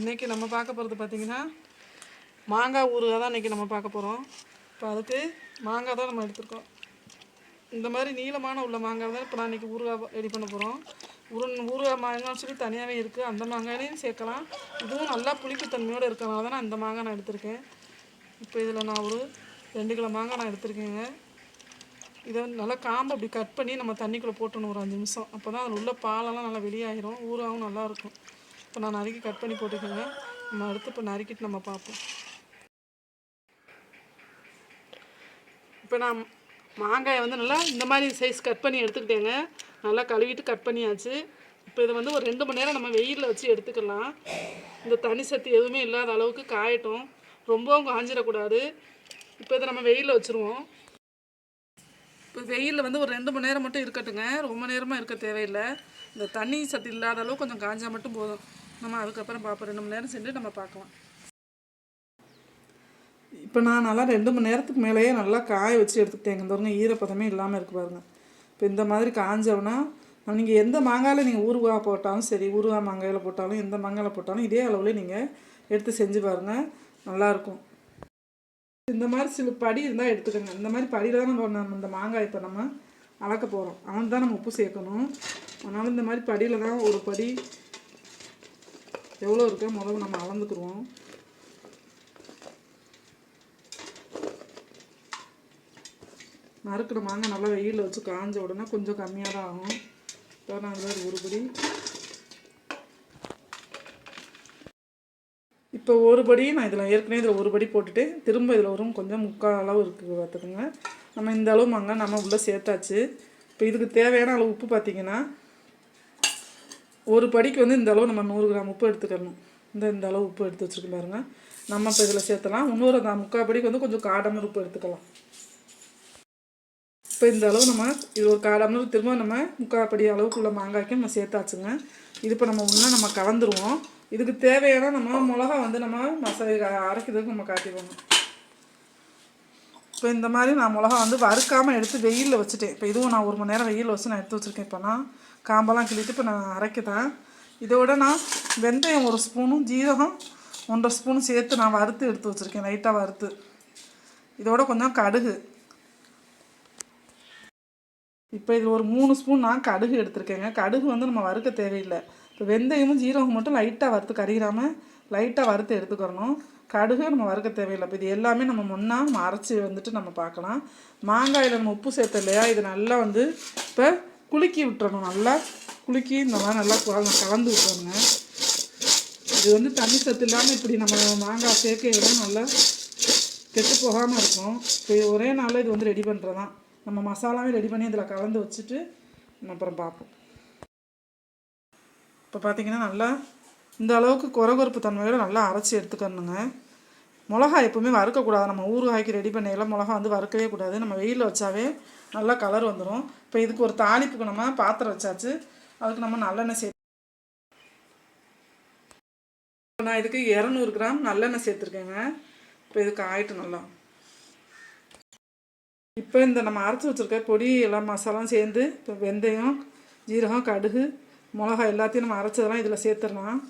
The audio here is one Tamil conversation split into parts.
இன்றைக்கி நம்ம பார்க்க போகிறது பார்த்திங்கன்னா மாங்காய் ஊறுகாய் தான் இன்றைக்கி நம்ம பார்க்க போகிறோம் இப்போ அதுக்கு மாங்காய் தான் நம்ம எடுத்துருக்கோம். இந்த மாதிரி நீளமான உள்ள மாங்காய் தான் இப்போ நான் இன்றைக்கி ஊறுகாய் ரெடி பண்ண போகிறோம் உருண் ஊறுகாய் மாங்காய்னு சொல்லி தனியாகவே இருக்குது அந்த மாங்காயிலையும் சேர்க்கலாம். இதுவும் நல்லா புளிப்புத்தன்மையோடு இருக்கனால தான் நான் இந்த மாங்காய் நான் எடுத்திருக்கேன். இப்போ இதில் நான் ஒரு ரெண்டு கிலோ மாங்காய் நான் எடுத்திருக்கேங்க. இதை வந்து நல்லா காம்பை அப்படி கட் பண்ணி நம்ம தண்ணிக்குள்ளே போட்டுணும் ஒரு அஞ்சு நிமிஷம். அப்போ தான் அதில் உள்ள பாலெல்லாம் நல்லா வெளியாகிரும் ஊறாகவும் நல்லாயிருக்கும் இப்போ நான் நறுக்கி கட் பண்ணி போட்டுக்கோங்க. நம்ம அடுத்து இப்போ நறுக்கிட்டு நம்ம பார்ப்போம். இப்போ நான் மாங்காயை வந்து நல்லா இந்த மாதிரி சைஸ் கட் பண்ணி எடுத்துக்கிட்டேங்க. நல்லா கழுவிட்டு கட் பண்ணியாச்சு. இப்போ இதை வந்து ஒரு ரெண்டு மணி நேரம் நம்ம வெயிலில் வச்சு எடுத்துக்கலாம். இந்த தனி சத்து எதுவுமே இல்லாத அளவுக்கு காயட்டும். ரொம்பவும் காஞ்சிடக்கூடாது. இப்போ இதை நம்ம வெயிலில் வச்சுருவோம். இப்போ வெயிலில் வந்து ஒரு ரெண்டு மணி நேரம் மட்டும் இருக்கட்டுங்க. ரொம்ப நேரமாக இருக்க தேவையில்லை. இந்த தண்ணி சத்து இல்லாத அளவு கொஞ்சம் காஞ்சால் மட்டும் போதும். நம்ம அதுக்கப்புறம் பார்ப்போம் ரெண்டு மணி நேரம் சென்று நம்ம பார்க்கலாம். இப்போ நான் நல்லா ரெண்டு மணி நேரத்துக்கு மேலேயே நல்லா காய வச்சு எடுத்துக்கிட்டேன். இந்த பாருங்க ஈரப்பதமே இல்லாமல் இருக்கு பாருங்க. இப்போ இந்த மாதிரி காஞ்சவனா நீங்கள் எந்த மாங்காயில் நீங்கள் ஊறுகாய் போட்டாலும் சரி ஊறுகாய் மாங்காயில் போட்டாலும் எந்த மாங்காயில் போட்டாலும் இதே அளவில் நீங்கள் எடுத்து செஞ்சு பாருங்கள் நல்லாயிருக்கும் இந்த மாதிரி சில படி இருந்தால் எடுத்துக்கோங்க. இந்த மாதிரி படியில் தான் நம்ம நம்ம இந்த மாங்காய் இப்போ நம்ம அளக்க போகிறோம் அவன் தான் நம்ம உப்பு சேர்க்கணும். அதனால் இந்த மாதிரி படியில் தான் ஒரு படி எவ்வளோ இருக்கோ? முதல்ல நம்ம அளந்துக்குருவோம் நறுக்கிற மாங்காய் நல்லா வெயிலில் வச்சு காஞ்ச உடனே கொஞ்சம் கம்மியாக தான் ஆகும். இப்போ ஒருபடி ஒரு படி. இப்போ ஒரு படி நான் இதில் ஏற்கனவே இதில் ஒரு படி போட்டுட்டு திரும்ப இதில் வரும் கொஞ்சம் முக்கால் அளவு இருக்குது பார்த்துக்கோங்க. நம்ம இந்த அளவு மாங்காய் நம்ம உள்ளே சேர்த்தாச்சு. இப்போ இதுக்கு தேவையான அளவு உப்பு பார்த்தீங்கன்னா ஒரு படிக்கு வந்து இந்த அளவு நம்ம நூறு கிராம் உப்பு எடுத்துக்கணும். இந்த இந்த அளவு உப்பு எடுத்து வச்சுருக்கு பாருங்க. நம்ம இப்போ இதில் சேர்த்தலாம். இன்னொரு அந்த முக்கால் படிக்கு வந்து கொஞ்சம் காடமர் உப்பு எடுத்துக்கலாம். இப்போ இந்த அளவு நம்ம இது ஒரு காடமர் திரும்ப நம்ம முக்கால் படி அளவுக்குள்ள மாங்காய்க்கு நம்ம சேர்த்தாச்சுங்க. இது இப்போ நம்ம ஒன்றா நம்ம கலந்துருவோம். இதுக்கு தேவையான நம்ம மிளகா வந்து நம்ம மசாலா அரைக்கிறதுக்கு நம்ம காட்டிடுவோம் இப்போ இந்த மாதிரி நான் மிளகா வந்து வறுக்காமல் எடுத்து வெயிலில் வச்சுட்டேன். இப்போ இதுவும் நான் ஒரு மணி நேரம் வெயிலில் வச்சு நான் எடுத்து வச்சுருக்கேன் இப்போ நான். காம்பெல்லாம் கிள்ளிட்டு இப்போ நான் அரைக்கிறேன். இதோட நான் வெந்தயம் ஒரு ஸ்பூனும் ஜீரகம் ஒன்றரை ஸ்பூனும் சேர்த்து நான் வறுத்து எடுத்து வச்சுருக்கேன். லைட்டாக வறுத்து. இதோட கொஞ்சம் கடுகு. இப்போ இது ஒரு மூணு ஸ்பூன் நான் கடுகு எடுத்திருக்கேங்க. கடுகு வந்து நம்ம வறுக்க தேவையில்லை. இப்போ வெந்தயமும் ஜீரகம் மட்டும் லைட்டாக வறுத்து கறிகிறாமல் லைட்டாக வறுத்து எடுத்துக்கிறணும் கடுகு நம்ம வறுக்க தேவையில்லை. இப்போ இது எல்லாமே நம்ம முன்னா நம்ம அரைச்சி வந்துட்டு நம்ம பார்க்கலாம். மாங்காயில் நம்ம உப்பு சேர்த்த இல்லையா? இது நல்லா வந்து இப்போ குலுக்கி விட்டுறணும் நல்லா. குலுக்கி இந்த மாதிரி நல்லா கலந்து விட்டுறணுங்க இது வந்து தண்ணி சத்து இல்லாமல் இப்படி நம்ம மாங்காய் சேர்க்க விட நல்லா கெட்டு போகாமல் இருக்கும். இப்போ ஒரே நாளில் இது வந்து ரெடி பண்ணுறது தான் நம்ம மசாலாவே ரெடி பண்ணி இதில் கலந்து வச்சுட்டு நம்ம அப்புறம் பார்ப்போம். இப்போ பார்த்தீங்கன்னா நல்லா இந்த அளவுக்கு குறகுறுப்பு தன்மையோட நல்லா அரைச்சி எடுத்துக்கணுங்க. மிளகா எப்பவுமே வறுக்கக்கூடாது. நம்ம ஊறுகாய்க்கு ரெடி பண்ணையில மிளகா வந்து வறுக்கவே கூடாது. நம்ம வெயிலில் வச்சாவே நல்லா கலர் வந்துடும் இப்போ இதுக்கு ஒரு தாளிப்புக்கு நம்ம பாத்திரம் வச்சாச்சு. அதுக்கு நம்ம நல்லெண்ணெய் சேர்த்து இப்போ நான் இதுக்கு இரநூறு கிராம் நல்லெண்ணெய் சேர்த்துருக்கேங்க. இப்போ இதுக்கு ஆயிட்டு நல்லா. இப்போ இந்த நம்ம அரைச்சி வச்சுருக்க பொடி எல்லாம் மசாலாம் சேர்ந்து இப்போ வெந்தயம் ஜீரகம் கடுகு மிளகா எல்லாத்தையும் நம்ம அரைச்சதெல்லாம் இதில் சேர்த்துடலாம்.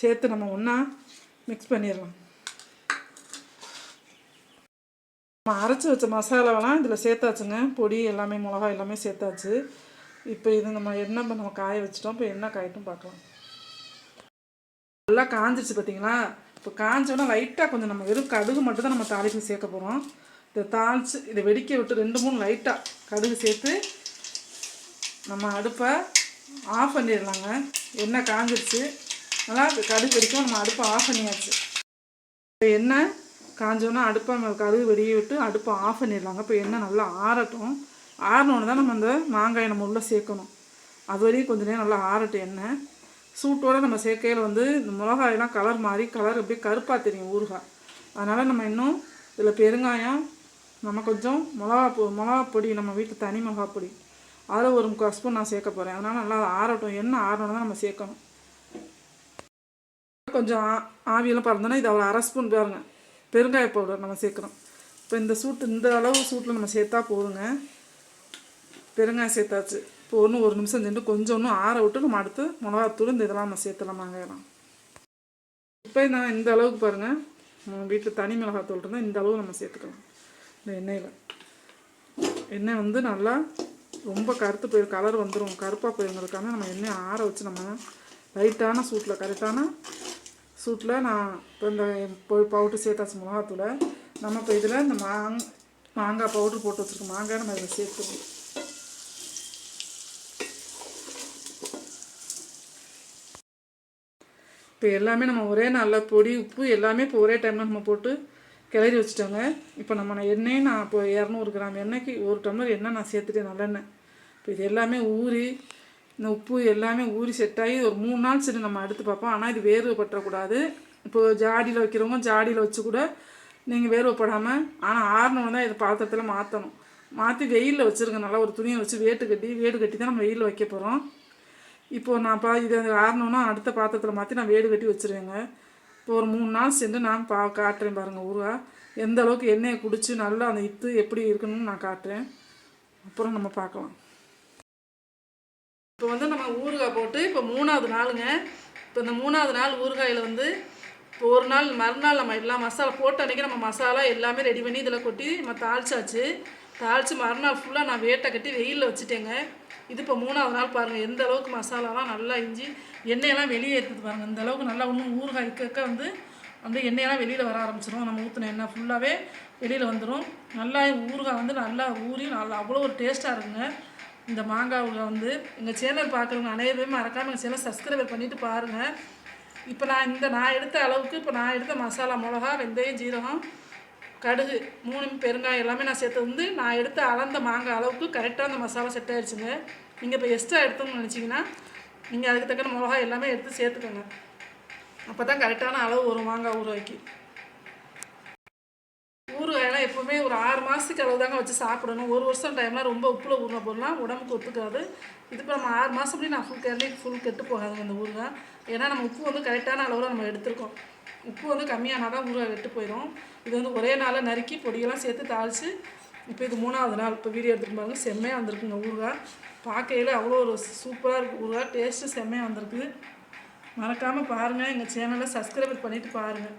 சேர்த்து நம்ம ஒன்றா மிக்ஸ் பண்ணிடலாம். நம்ம அரைச்சி வச்ச மசாலாவெல்லாம் இதில் சேர்த்தாச்சுங்க. பொடி எல்லாமே மிளகா எல்லாமே சேர்த்தாச்சு. இப்போ இது நம்ம எண்ணெய் நம்ம காய வச்சிட்டோம். இப்போ எண்ணெய் காயட்டும் பார்க்கலாம். நல்லா காஞ்சிருச்சு பார்த்தீங்களா? இப்போ காஞ்சோன்னா லைட்டாக கொஞ்சம் நம்ம வெறும் கடுகு மட்டும் தான் நம்ம தாளிப்பு சேர்க்க போகிறோம் இதை தாளித்து இதை வெடிக்க விட்டு ரெண்டு மூணு லைட்டாக கடுகு சேர்த்து நம்ம அடுப்பை ஆஃப் பண்ணிடலாங்க. எண்ணெய் காஞ்சிருச்சு. நல்லா கடுகு வெடிக்கும் நம்ம அடுப்பை ஆஃப் பண்ணியாச்சு. இப்போ எண்ணெய் காஞ்சோன்னா அடுப்பை நம்ம வெடிய விட்டு அடுப்பை ஆஃப் பண்ணிடலாங்க. இப்போ எண்ணெய் நல்லா ஆறட்டும். ஆறினோன்னு தான் நம்ம அந்த மாங்காயை நம்ம உள்ளே சேர்க்கணும். அது வரையும் கொஞ்ச நேரம் நல்லா ஆறட்டும் எண்ணெய். சூட்டோடு நம்ம சேர்க்கையில் வந்து இந்த மிளகாயெல்லாம் கலர் மாறி கலர் அப்படியே கருப்பாக தெரியும் ஊறுகாய். அதனால் நம்ம இன்னும் இதில் பெருங்காயம் நம்ம கொஞ்சம் மிளகா பொ மிளகா பொடி நம்ம வீட்டு தனி மிளகா பொடி. அதில் ஒரு முக்கால் ஸ்பூன் நான் சேர்க்க போகிறேன் அதனால் நல்லா ஆறட்டும். எண்ணெய் ஆறணும் தான் நம்ம சேர்க்கணும். கொஞ்சம் ஆ ஆவியெல்லாம் பறந்தோன்னா இது அவ்வளோ அரை ஸ்பூன் பாருங்கள் பெருங்காய பவுடர் நம்ம சேர்க்குறோம் இப்போ இந்த சூட்டு இந்த அளவு சூட்டில் நம்ம சேர்த்தா போதுங்க. பெருங்காயம் சேர்த்தாச்சு. இப்போ ஒன்று ஒரு நிமிஷம் சென்று கொஞ்சம் இன்னும் ஆற விட்டு நம்ம அடுத்து மிளகாத்தூள் இந்த இதெல்லாம் நம்ம சேர்த்துலாம் மாங்காயெல்லாம் இப்போ நான் இந்த அளவுக்கு பாருங்கள் நம்ம வீட்டில் தனி மிளகாத்தூள் இருந்தால் இந்த அளவு நம்ம சேர்த்துக்கலாம். இந்த எண்ணெயில். எண்ணெய் வந்து நல்லா ரொம்ப கருத்து போயிடும் கலர் வந்துடும் கருப்பாக போயிருங்கிறதுக்காக நம்ம எண்ணெய் ஆற வச்சு நம்ம லைட்டான சூட்டில் கரெக்டான சூட்டில் நான் இப்போ இந்த பவுட்ரு சேர்த்தாச்சு மிளகாத்தூளை நம்ம இப்போ இதில் இந்த மாங் மாங்காய் பவுட்ரு போட்டு வச்சுருக்கோம் மாங்காய் நம்ம இதில் சேர்த்துருவோம் இப்போ எல்லாமே நம்ம ஒரே நாளில் பொடி உப்பு எல்லாமே இப்போ ஒரே டைமில் நம்ம போட்டு கிளறி வச்சுட்டோங்க. இப்போ நம்ம எண்ணெயும் நான் இப்போ இரநூறு கிராம் எண்ணெய்க்கு ஒரு டம்ளர் எண்ணெய் நான் சேர்த்துட்டேன் நல்லெண்ணெய். இப்போ இது எல்லாமே ஊறி இந்த உப்பு எல்லாமே ஊறி செட் ஆகி ஒரு மூணு நாள் சரி நம்ம எடுத்து பார்ப்போம். ஆனால் இது வேர்வை பற்றக்கூடாது. இப்போ ஜாடியில் வைக்கிறவங்க ஜாடியில் வச்சு கூட நீங்கள் வேர்வைப்படாமல் ஆனால் ஆறணும் தான் இதை பாத்திரத்தில் மாற்றணும் மாற்றி வெயிலில் வச்சுருங்க. நல்லா ஒரு துணியை வச்சு வேட்டு கட்டி வேடு கட்டி தான் நம்ம வெயிலில் வைக்க போகிறோம் இப்போது நான் பா இது ஆறணுன்னா அடுத்த பாத்திரத்தில் மாற்றி நான் வேடு கட்டி வச்சுருவேங்க. இப்போ ஒரு மூணு நாள் சென்று நான் பா காட்டுறேன் பாருங்கள் ஊருவா எந்த அளவுக்கு எண்ணெயை குடித்து நல்லா அந்த இத்து எப்படி இருக்கணும்னு நான் காட்டுறேன். அப்புறம் நம்ம பார்க்கலாம். இப்போ வந்து நம்ம ஊறுகாய் போட்டு இப்போ மூணாவது நாளுங்க. இப்போ இந்த மூணாவது நாள் ஊறுகாயில் வந்து இப்போ ஒரு நாள் மறுநாள் நம்ம எல்லாம் மசாலா போட்ட அன்றைக்கி நம்ம மசாலா எல்லாமே ரெடி பண்ணி இதில் கொட்டி நம்ம தாளிச்சாச்சு. தாளித்து மறுநாள் ஃபுல்லாக நான் வேட்டை கட்டி வெயிலில் வச்சுட்டேங்க. இது இப்போ மூணாவது நாள் பாருங்கள் எந்த அளவுக்கு மசாலாலாம் நல்லா இஞ்சி எண்ணெயெல்லாம் வெளியே எடுத்துது பாருங்கள் இந்த அளவுக்கு நல்லா இன்னும் ஊறுகாய் இருக்க வந்து வந்து எண்ணெயெல்லாம் வெளியில் வர ஆரம்பிச்சிடும் நம்ம ஊற்றின எண்ணெய் ஃபுல்லாகவே வெளியில் வந்துடும் நல்லா ஊறுகாய் வந்து நல்லா ஊறி நல்லா அவ்வளோ ஒரு டேஸ்ட்டாக இருக்குங்க. இந்த மாங்காய் வந்து எங்கள் சேனல் பார்க்குறவங்க அனைவருமே மறக்காமல் எங்கள் சேனல் சப்ஸ்கிரைபர் பண்ணிவிட்டு பாருங்கள் இப்போ நான் இந்த நான் எடுத்த அளவுக்கு இப்போ நான் எடுத்த மசாலா மிளகா வெந்தயம் ஜீரகம் கடுகு மூணு பெருங்காயம் எல்லாமே நான் சேர்த்து வந்து நான் எடுத்த அளந்த மாங்காய் அளவுக்கு கரெக்டாக அந்த மசாலா செட் ஆகிடுச்சுங்க நீங்கள் இப்போ எக்ஸ்ட்ரா எடுத்தோம்னு நினச்சிங்கன்னா நீங்கள் அதுக்கு தக்கன மிளகா எல்லாமே எடுத்து சேர்த்துக்கோங்க. அப்போ தான் கரெக்டான அளவு வரும் மாங்காய் ஊறுகாய்க்கு ஊறுகாயெல்லாம் எப்போவுமே ஒரு ஆறு மாதத்துக்கு அளவு தாங்க வச்சு சாப்பிடணும். ஒரு வருஷம் டைம்லாம் ரொம்ப உப்பில் ஊறின பொருள்லாம் உடம்புக்கு ஒத்துக்காது. இது இப்போ நம்ம ஆறு மாதம் அப்படி நான் ஃபுல் கேரளி ஃபுல் கெட்டு போகாதுங்க இந்த ஊறுகாய். ஏன்னா நம்ம உப்பு வந்து கரெக்டான அளவில் நம்ம எடுத்திருக்கோம். உப்பு வந்து கம்மியானால் தான் ஊறுகாய் கெட்டு போயிடும். இது வந்து ஒரே நாளில் நறுக்கி பொடியெல்லாம் சேர்த்து தாளித்து இப்போ இது மூணாவது நாள். இப்போ வீடியோ எடுத்துட்டு பாருங்க. செம்மையாக வந்திருக்குங்க ஊறுகாய். பார்க்கையில் அவ்வளோ ஒரு சூப்பராக இருக்குது ஊறுகாய். டேஸ்ட்டு செம்மையாக வந்திருக்குது. மறக்காமல் பாருங்கள் எங்கள் சேனலை சப்ஸ்கிரைப் பண்ணிவிட்டு பாருங்கள்